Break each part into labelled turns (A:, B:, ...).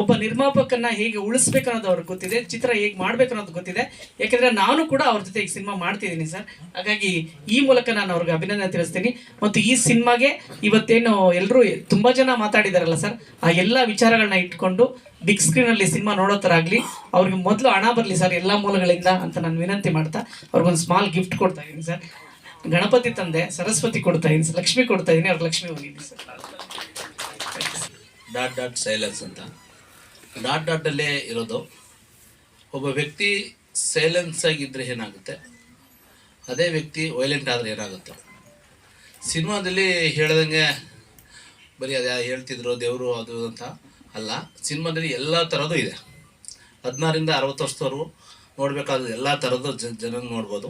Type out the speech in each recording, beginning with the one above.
A: ಒಬ್ಬ ನಿರ್ಮಾಪಕನ್ನ ಹೇಗೆ ಉಳಿಸ್ಬೇಕು ಅನ್ನೋದು ಅವ್ರಿಗೆ ಗೊತ್ತಿದೆ, ಚಿತ್ರ ಹೇಗೆ ಮಾಡ್ಬೇಕು ಅನ್ನೋದು ಗೊತ್ತಿದೆ. ಯಾಕೆಂದ್ರೆ ನಾನು ಕೂಡ ಅವ್ರ ಜೊತೆ ಈಗ ಸಿನಿಮಾ ಮಾಡ್ತಿದ್ದೀನಿ ಸರ್. ಹಾಗಾಗಿ ಈ ಮೂಲಕ ನಾನು ಅವ್ರಿಗೆ ಅಭಿನಂದನೆ ತಿಳಿಸ್ತೀನಿ. ಮತ್ತು ಈ ಸಿನಿಮಾಗೆ ಇವತ್ತೇನು ಎಲ್ಲರೂ ತುಂಬಾ ಜನ ಮಾತಾಡಿದಾರಲ್ಲ ಸರ್, ಆ ಎಲ್ಲ ವಿಚಾರಗಳನ್ನ ಇಟ್ಕೊಂಡು ಬಿಗ್ ಸ್ಕ್ರೀನ್ ಅಲ್ಲಿ ಸಿನಿಮಾ ನೋಡೋ ಥರ ಆಗಲಿ, ಅವ್ರಿಗೆ ಮೊದಲು ಹಣ ಬರಲಿ ಸರ್ ಎಲ್ಲ ಮೂಲಗಳಿಂದ ಅಂತ ನಾನು ವಿನಂತಿ ಮಾಡ್ತಾ ಅವ್ರಿಗೊಂದು ಸ್ಮಾಲ್ ಗಿಫ್ಟ್ ಕೊಡ್ತಾ ಇದ್ದೀನಿ ಸರ್. ಗಣಪತಿ ತಂದೆ, ಸರಸ್ವತಿ ಕೊಡ್ತಾ ಇದ್ದೀನಿ ಸರ್, ಲಕ್ಷ್ಮಿ ಕೊಡ್ತಾ ಇದ್ದೀನಿ ಅವ್ರಿಗೆ ಲಕ್ಷ್ಮಿ ಹೋಗಿದ್ದೀನಿ ಸರ್.
B: ಡಾಟ್ ಡಾಟ್ ಸೈಲೆನ್ಸ್ ಅಂತ. ಡಾಟ್ ಡಾಟಲ್ಲೇ ಇರೋದು. ಒಬ್ಬ ವ್ಯಕ್ತಿ ಸೈಲೆನ್ಸ್ ಆಗಿದ್ದರೆ ಏನಾಗುತ್ತೆ? ಅದೇ ವ್ಯಕ್ತಿ ವೈಲೆಂಟ್ ಆದರೆ ಏನಾಗುತ್ತೆ? ಸಿನಿಮಾದಲ್ಲಿ ಹೇಳ್ದಂಗೆ ಬರೀ ಅದು ಹೇಳ್ತಿದ್ರು, ದೇವರು ಅದು ಅಂತ ಅಲ್ಲ. ಸಿನಿಮಾದಲ್ಲಿ ಎಲ್ಲ ಥರದ್ದು ಇದೆ. ಹದಿನಾರಿಂದ ಅರವತ್ತು ವರ್ಷದವರು ನೋಡಬೇಕಾದ ಎಲ್ಲ ಥರದ್ದು ಜನ ನೋಡ್ಬೋದು.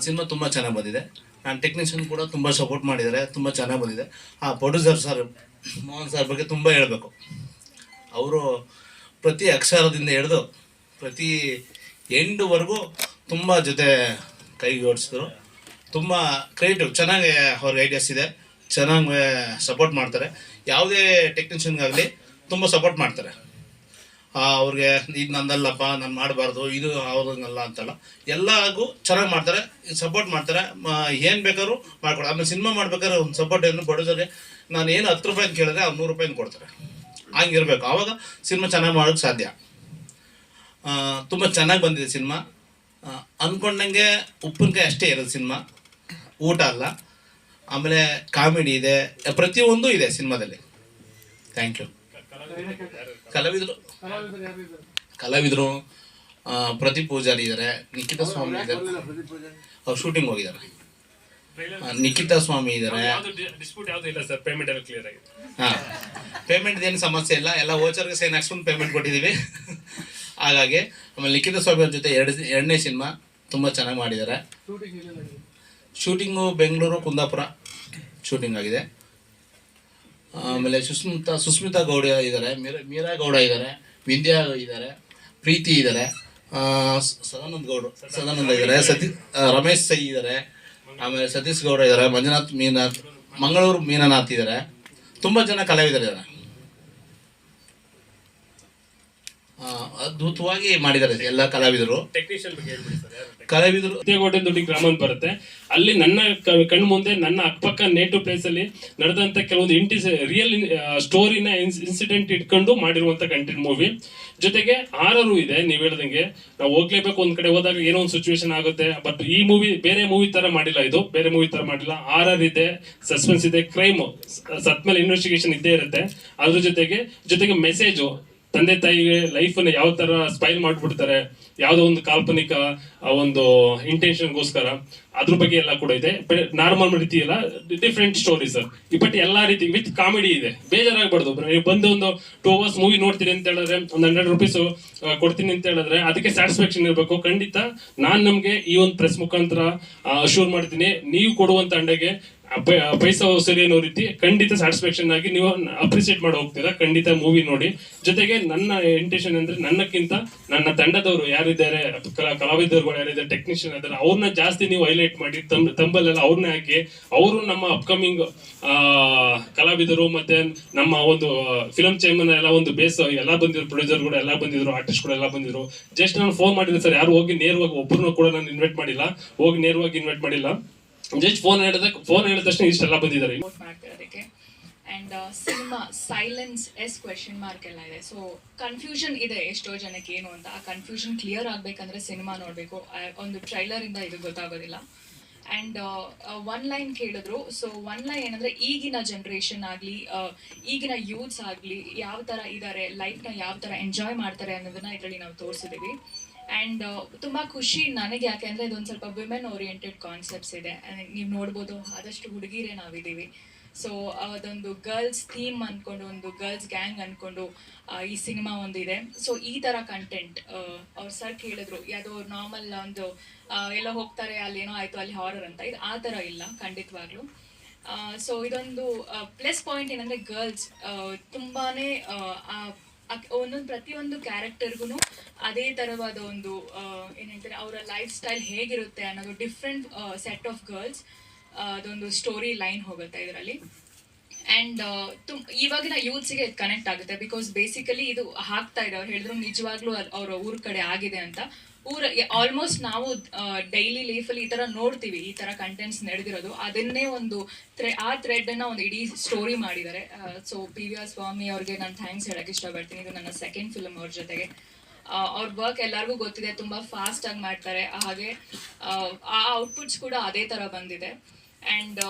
B: ಸಿನಿಮಾ ತುಂಬ ಚೆನ್ನಾಗಿ ಬಂದಿದೆ. ನಾನು ಟೆಕ್ನಿಷಿಯನ್ ಕೂಡ ತುಂಬ ಸಪೋರ್ಟ್ ಮಾಡಿದ್ದಾರೆ. ತುಂಬ ಚೆನ್ನಾಗಿ ಬಂದಿದೆ. ಆ ಪ್ರೊಡ್ಯೂಸರ್ ಸರ್ ಮೋಹನ್ ಸರ್ ಬಗ್ಗೆ ತುಂಬ ಹೇಳಬೇಕು. ಅವರು ಪ್ರತಿ ಅಕ್ಷರದಿಂದ ಹಿಡಿದು ಪ್ರತಿ ಎಂಡುವರೆಗೂ ತುಂಬ ಜೊತೆ ಕೈ ಜೋಡಿಸಿದ್ರು. ತುಂಬ ಕ್ರಿಯೇಟಿವ್ ಚೆನ್ನಾಗಿ ಅವ್ರಿಗೆ ಐಡಿಯಾಸ್ ಇದೆ. ಚೆನ್ನಾಗಿ ಸಪೋರ್ಟ್ ಮಾಡ್ತಾರೆ. ಯಾವುದೇ ಟೆಕ್ನಿಷಿಯನ್ಗಾಗಲಿ ತುಂಬ ಸಪೋರ್ಟ್ ಮಾಡ್ತಾರೆ. ಅವ್ರಿಗೆ ಇದು ನಂದಲ್ಲಪ್ಪ, ನಾನು ಮಾಡಬಾರ್ದು, ಇದು ಅವ್ರನ್ನಲ್ಲ ಅಂತಲ್ಲ. ಎಲ್ಲಾಗೂ ಚೆನ್ನಾಗಿ ಮಾಡ್ತಾರೆ ಸಪೋರ್ಟ್ ಮಾಡ್ತಾರೆ. ಏನು ಬೇಕಾದ್ರೂ ಮಾಡ್ಕೊಡ ಆಮೇಲೆ ಸಿನಿಮಾ ಮಾಡ್ಬೇಕಾದ್ರೆ ಒಂದು ಸಪೋರ್ಟ್ ಏನು ಪ್ರೊಡ್ಯೂಸರ್ಗೆ ನಾನು ಏನು ಹತ್ತು ರೂಪಾಯಿ ಕೇಳಿದ್ರೆ ಅವ್ರು ನೂರು ರೂಪಾಯಿ ಕೊಡ್ತಾರೆ. ಹಂಗಿರ್ಬೇಕು ಆವಾಗ ಸಿನಿಮಾ ಚೆನ್ನಾಗಿ ಮಾಡೋಕ್ಕೆ ಸಾಧ್ಯ. ತುಂಬ ಚೆನ್ನಾಗಿ ಬಂದಿದೆ ಸಿನಿಮಾ. ಅಂದ್ಕೊಂಡಂಗೆ ಉಪ್ಪಿನಕಾಯಿ ಅಷ್ಟೇ ಇರೋದು ಸಿನಿಮಾ. ಊಟ ಅಲ್ಲ. ಆಮೇಲೆ ಕಾಮಿಡಿ ಇದೆ. ಪ್ರತಿಯೊಂದು ಇದೆ ಸಿನಿಮಾದಲ್ಲಿ. ಥ್ಯಾಂಕ್ ಯು ಕಲಾವಿದರು ಕಲಾವಿದರು ಪ್ರತಿ ಪೂಜಾರಿ ಇದ್ದಾರೆ ನಿಖಿತ ಸ್ವಾಮಿ ಇದ್ದಾರೆ. ಅವ್ರು ಶೂಟಿಂಗ್ ಹೋಗಿದ್ದಾರೆ. ನಿಖಿತಾ ಸ್ವಾಮಿ ಇದ್ದಾರೆ
C: ಯಾವ್ದು ಡಿಸ್ಪ್ಯೂಟ್ ಯಾವ್ದು ಇಲ್ಲ ಸರ್ ಪೇಮೆಂಟ್ ಎಲ್ಲ ಕ್ಲಿಯರ್ ಆಗಿದೆ.
B: ಹಾಂ ಪೇಮೆಂಟ್ ಏನು ಸಮಸ್ಯೆ ಇಲ್ಲ ಎಲ್ಲ ವೋಚರ್ಗೆ ಸೈನ್ ಹಾಕ್ಸ್ಕೊಂಡು ಪೇಮೆಂಟ್ ಕೊಟ್ಟಿದ್ದೀವಿ ಹಾಗಾಗಿ ಆಮೇಲೆ ನಿಖಿತ ಸ್ವಾಮಿ ಅವ್ರ ಜೊತೆ ಎರಡು ಎರಡನೇ ಸಿನಿಮಾ ತುಂಬ ಚೆನ್ನಾಗಿ ಮಾಡಿದ್ದಾರೆ ಶೂಟಿಂಗು ಬೆಂಗಳೂರು ಕುಂದಾಪುರ ಶೂಟಿಂಗ್ ಆಗಿದೆ. ಆಮೇಲೆ ಸುಸ್ಮಿತಾ ಸುಸ್ಮಿತಾ ಗೌಡ ಇದ್ದಾರೆ ಮೀರಾ ಮೀರಾ ಗೌಡ ಇದ್ದಾರೆ ವಿಂದ್ಯಾ ಇದ್ದಾರೆ ಪ್ರೀತಿ ಇದ್ದಾರೆ ಸದಾನಂದ ಗೌಡ ಸದಾನಂದ ಇದ್ದಾರೆ ಸತಿ ರಮೇಶ್ ಸೈ ಇದ್ದಾರೆ ಆಮೇಲೆ ಸತೀಶ್ ಗೌಡ ಇದ್ದಾರೆ ಮಂಜುನಾಥ್ ಮೀನಾಥ್ ಮಂಗಳೂರು ಮೀನನಾಥ್ ಇದ್ದಾರೆ ತುಂಬ ಜನ ಕಲಾವಿದರಿದ್ದಾರೆ ಅದ್ಭುತವಾಗಿ ಮಾಡಿದ್ದಾರೆ ಎಲ್ಲ ಕಲಾವಿದರು.
C: ಟೆಕ್ನಿಷಿಯನ್ ಬಗ್ಗೆ ಹೇಳ್ಬಿಡಿ ಸರ್
B: ಕಲಾವಿದರು
C: ಸತ್ಯಗೋಟೆ ದುಡ್ಡಿ ಗ್ರಾಮ ಅಂತ ಬರುತ್ತೆ. ಅಲ್ಲಿ ನನ್ನ ಕಣ್ಣು ಮುಂದೆ ನನ್ನ ಅಕ್ಕಪಕ್ಕ ನೇಟಿವ್ ಪ್ಲೇಸ್ ಅಲ್ಲಿ ನಡೆದಂತ ಕೆಲವೊಂದು ಇಂಟಿಸ್ ರಿಯಲ್ ಸ್ಟೋರಿನ ಇನ್ಸಿಡೆಂಟ್ ಇಟ್ಕೊಂಡು ಮಾಡಿರುವಂತ ಕಂಟೆಂಟ್ ಮೂವಿ ಜೊತೆಗೆ ಆರರು ಇದೆ ನೀವ್ ಹೇಳ್ದಂಗೆ. ನಾವು ಹೋಗ್ಲೇಬೇಕು ಒಂದ್ ಕಡೆ ಹೋದಾಗ ಏನೋ ಒಂದು ಸಿಚುವೇಶನ್ ಆಗುತ್ತೆ. ಬಟ್ ಈ ಮೂವಿ ಬೇರೆ ಮೂವಿ ತರ ಮಾಡಿಲ್ಲ ಇದು ಬೇರೆ ಮೂವಿ ತರ ಮಾಡಿಲ್ಲ. ಆರ್ ಇದೆ ಸಸ್ಪೆನ್ಸ್ ಇದೆ ಕ್ರೈಮ್ ಸತ್ಮೇಲೆ ಇನ್ವೆಸ್ಟಿಗೇಷನ್ ಇದ್ದೇ ಇರುತ್ತೆ. ಅದ್ರ ಜೊತೆಗೆ ಜೊತೆಗೆ ಮೆಸೇಜು ತಂದೆ ತಾಯಿಗೆ ಲೈಫ್ ಅನ್ನ ಯಾವ ತರ ಸ್ಪೈಲ್ ಮಾಡ್ಬಿಡ್ತಾರೆ ಯಾವ್ದೋ ಒಂದು ಕಾಲ್ಪನಿಕ ಆ, ಒಂದು ಇಂಟೆನ್ಷನ್ಗೋಸ್ಕರ ಅದ್ರ ಬಗ್ಗೆ ಎಲ್ಲ ಕೂಡ ಇದೆ. ನಾರ್ಮಲ್ ರೀತಿ ಎಲ್ಲ ಡಿಫ್ರೆಂಟ್ ಸ್ಟೋರಿ ಸರ್ ಬಟ್ ಎಲ್ಲಾ ರೀತಿ ವಿತ್ ಕಾಮಿಡಿ ಇದೆ. ಬೇಜಾರಾಗ್ಬಾರ್ದು. ನೀವು ಬಂದು ಒಂದು ಟೂ ಅವರ್ಸ್ ಮೂವಿ ನೋಡ್ತೀನಿ ಅಂತ ಹೇಳಿದ್ರೆ ಒಂದು ಹಂಡ್ರೆಡ್ ರುಪೀಸ್ ಕೊಡ್ತೀನಿ ಅಂತ ಹೇಳಿದ್ರೆ ಅದಕ್ಕೆ ಸ್ಯಾಟಿಸ್ಫ್ಯಾಕ್ಷನ್ ಇರಬೇಕು. ಖಂಡಿತ ನಾನ್ ನಮ್ಗೆ ಈ ಒಂದು ಪ್ರೆಸ್ ಮುಖಾಂತರ ಅಶ್ಯೂರ್ ಮಾಡ್ತೀನಿ. ನೀವು ಕೊಡುವಂತ ಅಂಡೆಗೆ ಪೈಸಾ ಸರಿ ಅನ್ನೋ ರೀತಿ ಖಂಡಿತ ಸ್ಯಾಟಿಸ್ಫ್ಯಾಕ್ಷನ್ ಆಗಿ ನೀವು ಅಪ್ರಿಸಿಯೇಟ್ ಮಾಡಿ ಹೋಗ್ತೀರಾ. ಖಂಡಿತ ಮೂವಿ ನೋಡಿ. ಜೊತೆಗೆ ನನ್ನ ಇಂಟೆನ್ಷನ್ ಅಂದ್ರೆ ನನ್ನಕ್ಕಿಂತ ನನ್ನ ತಂಡದವರು ಯಾರಿದ್ದಾರೆ, ಕಲಾ ಕಲಾವಿದರುಗಳು ಯಾರಿದ್ದಾರೆ ಟೆಕ್ನಿಷಿಯನ್ ಇದ್ದಾರೆ ಅವ್ರನ್ನ ಜಾಸ್ತಿ ನೀವು ಹೈಲೈಟ್ ಮಾಡಿ ತಮ್ ತಂಬಲ್ಲೆಲ್ಲ ಅವ್ರನ್ನ ಹಾಕಿ, ಅವರು ನಮ್ಮ ಅಪ್ಕಮಿಂಗ್ ಕಲಾವಿದರು ಮತ್ತೆ ನಮ್ಮ ಒಂದು ಫಿಲಂ ಚೇಮನ್ ಎಲ್ಲ ಒಂದು ಬೇಸ್ ಎಲ್ಲ ಬಂದಿದ್ರು ಕೂಡ ಎಲ್ಲ ಬಂದಿದ್ರು ಕೂಡ ಎಲ್ಲ ಬಂದಿದ್ರು. ಜಸ್ಟ್ ನಾನು ಫೋನ್ ಮಾಡಿದ್ರೆ ಸರ್, ಯಾರು ಹೋಗಿ ನೇರವಾಗಿ ಒಬ್ಬರನ್ನು ಕೂಡ ನಾನು ಇನ್ವೈಟ್ ಮಾಡಿಲ್ಲ. ಹೋಗಿ ನೇರವಾಗಿ ಇನ್ವೈಟ್ ಮಾಡಿಲ್ಲ. ಜಸ್ಟ್ ಫೋನ್ ಫೋನ್ ತಕ್ಷಣ ಬಂದಿದ್ದಾರೆ.
D: Cinema silence is question mark ಇದೆ. ಸೊ ಕನ್ಫ್ಯೂಷನ್ ಇದೆ ಎಷ್ಟೋ ಜನಕ್ಕೆ ಏನು ಅಂತ. ಆ ಕನ್ಫ್ಯೂಷನ್ ಕ್ಲಿಯರ್ ಆಗ್ಬೇಕಂದ್ರೆ ಸಿನಿಮಾ ನೋಡಬೇಕು. ಒಂದು ಟ್ರೈಲರ್ ಇಂದ ಇದು ಗೊತ್ತಾಗೋದಿಲ್ಲ. ಅಂಡ್ ಒನ್ ಲೈನ್ ಕೇಳಿದ್ರು. ಸೊ ಒನ್ ಲೈನ್ ಏನಂದ್ರೆ ಈಗಿನ ಜನರೇಷನ್ ಆಗಲಿ ಈಗಿನ ಯೂತ್ಸ್ ಆಗಲಿ, ಯಾವ ಇದಾರೆ ಇದ್ದಾರೆ ನ ಯಾವ ತರ ಎಂಜಾಯ್ ಮಾಡ್ತಾರೆ ಅನ್ನೋದನ್ನ ಇದರಲ್ಲಿ ನಾವು ತೋರಿಸಿದೀವಿ ಆ್ಯಂಡ್ ತುಂಬ ಖುಷಿ ನನಗೆ ಯಾಕೆ ಅಂದರೆ ಇದೊಂದು ಸ್ವಲ್ಪ ವಿಮೆನ್ ಓರಿಯೆಂಟೆಡ್ ಕಾನ್ಸೆಪ್ಟ್ಸ್ ಇದೆ. ನೀವು ನೋಡ್ಬೋದು, ಆದಷ್ಟು ಹುಡುಗಿರೇ ನಾವಿದ್ದೀವಿ. ಸೊ ಅದೊಂದು ಗರ್ಲ್ಸ್ ಥೀಮ್ ಅಂದ್ಕೊಂಡು ಒಂದು ಗರ್ಲ್ಸ್ ಗ್ಯಾಂಗ್ ಅಂದ್ಕೊಂಡು ಈ ಸಿನಿಮಾ ಒಂದಿದೆ. ಸೊ ಈ ಥರ ಕಂಟೆಂಟ್ ಅವ್ರು ಸರ್ ಕೇಳಿದ್ರು, ಯಾವುದೋ ನಾರ್ಮಲ್ ಒಂದು ಎಲ್ಲ ಹೋಗ್ತಾರೆ ಅಲ್ಲಿ ಏನೋ ಆಯಿತು, ಅಲ್ಲಿ ಹಾರರ್ ಅಂತ. ಇದು ಆ ಥರ ಇಲ್ಲ, ಖಂಡಿತವಾಗ್ಲೂ. ಸೊ ಇದೊಂದು ಪ್ಲಸ್ ಪಾಯಿಂಟ್ ಏನಂದ್ರೆ ಗರ್ಲ್ಸ್ ಅಕ್- ಒಂದೊಂದು ಪ್ರತಿಯೊಂದು ಕ್ಯಾರೆಕ್ಟರ್ಗೂ ಅದೇ ತರವಾದ ಒಂದು ಏನು ಹೇಳ್ತಾರೆ, ಅವರ ಲೈಫ್ ಸ್ಟೈಲ್ ಹೇಗಿರುತ್ತೆ ಅನ್ನೋದು ಡಿಫ್ರೆಂಟ್ ಸೆಟ್ ಆಫ್ ಗರ್ಲ್ಸ್ ಅದೊಂದು ಸ್ಟೋರಿ ಲೈನ್ ಹೋಗುತ್ತೆ ಇದರಲ್ಲಿ. ಆ್ಯಂಡ್ ತುಮ್, ಇವಾಗಿನ ಯೂತ್ಸ್ಗೆ ಇದು ಕನೆಕ್ಟ್ ಆಗುತ್ತೆ. ಬಿಕಾಸ್ ಬೇಸಿಕಲಿ ಇದು ಹಾಕ್ತಾ ಇದೆ ಅವ್ರು ಹೇಳಿದ್ರು ನಿಜವಾಗ್ಲೂ ಅವ್ರ ಊರ ಕಡೆ ಆಗಿದೆ ಅಂತ. ಊರ ಆಲ್ಮೋಸ್ಟ್ ನಾವು ಡೈಲಿ ಲೈಫಲ್ಲಿ ಈ ಥರ ನೋಡ್ತೀವಿ. ಈ ಥರ ಕಂಟೆಂಟ್ಸ್ ನಡೆದಿರೋದು. ಅದನ್ನೇ ಒಂದು ಥ್ರೆ ಆ ಥ್ರೆಡನ್ನು ಒಂದು ಇಡೀ ಸ್ಟೋರಿ ಮಾಡಿದ್ದಾರೆ. So P V R Swamy ಅವ್ರಿಗೆ ನಾನು ಥ್ಯಾಂಕ್ಸ್ ಹೇಳಕ್ಕೆ ಇಷ್ಟಪಡ್ತೀನಿ. ಇದು ನನ್ನ ಸೆಕೆಂಡ್ ಫಿಲಮ್ ಅವ್ರ ಜೊತೆಗೆ. ಅವ್ರ ವರ್ಕ್ ಎಲ್ಲರಿಗೂ ಗೊತ್ತಿದೆ. ತುಂಬ ಫಾಸ್ಟ್ ಆಗಿ ಮಾಡ್ತಾರೆ. ಹಾಗೆ, ಆ ಔಟ್ಪುಟ್ಸ್ ಕೂಡ ಅದೇ ಥರ ಬಂದಿದೆ. ಆ್ಯಂಡ್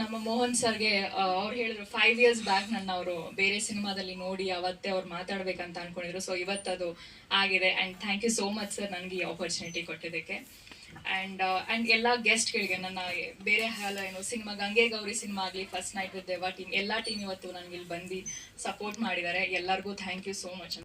D: ನಮ್ಮ ಮೋಹನ್ ಸರ್ಗೆ ಅವ್ರು ಹೇಳಿದ್ರು ಫೈವ್ ಇಯರ್ಸ್ ಬ್ಯಾಕ್ ನನ್ನ ಅವರು ಬೇರೆ ಸಿನಿಮಾದಲ್ಲಿ ನೋಡಿ, ಅವತ್ತೇ ಅವ್ರು ಮಾತಾಡ್ಬೇಕಂತ ಅನ್ಕೊಂಡಿದ್ರು. ಸೊ ಇವತ್ತದು ಆಗಿದೆ. And thank you so much sir ನನಗೆ ಈ ಆಪರ್ಚುನಿಟಿ ಕೊಟ್ಟಿದ್ದಕ್ಕೆ. ಅಂಡ್ ಅಂಡ್ ಎಲ್ಲ ಗೆಸ್ಟ್ಗಳಿಗೆ ನನ್ನ ಬೇರೆ ಹಾಲ, ಏನು, ಸಿನಿಮಾ, ಗಂಗೆ ಗೌರಿ ಸಿನಿಮಾ ಆಗಲಿ first night with Deva team ಎಲ್ಲ ಟೀಮ್ ಇವತ್ತು ನನಗೆ ಇಲ್ಲಿ ಬಂದು ಸಪೋರ್ಟ್ ಮಾಡಿದ್ದಾರೆ. ಎಲ್ಲರಿಗೂ ಥ್ಯಾಂಕ್ ಯು ಸೋ ಮಚ್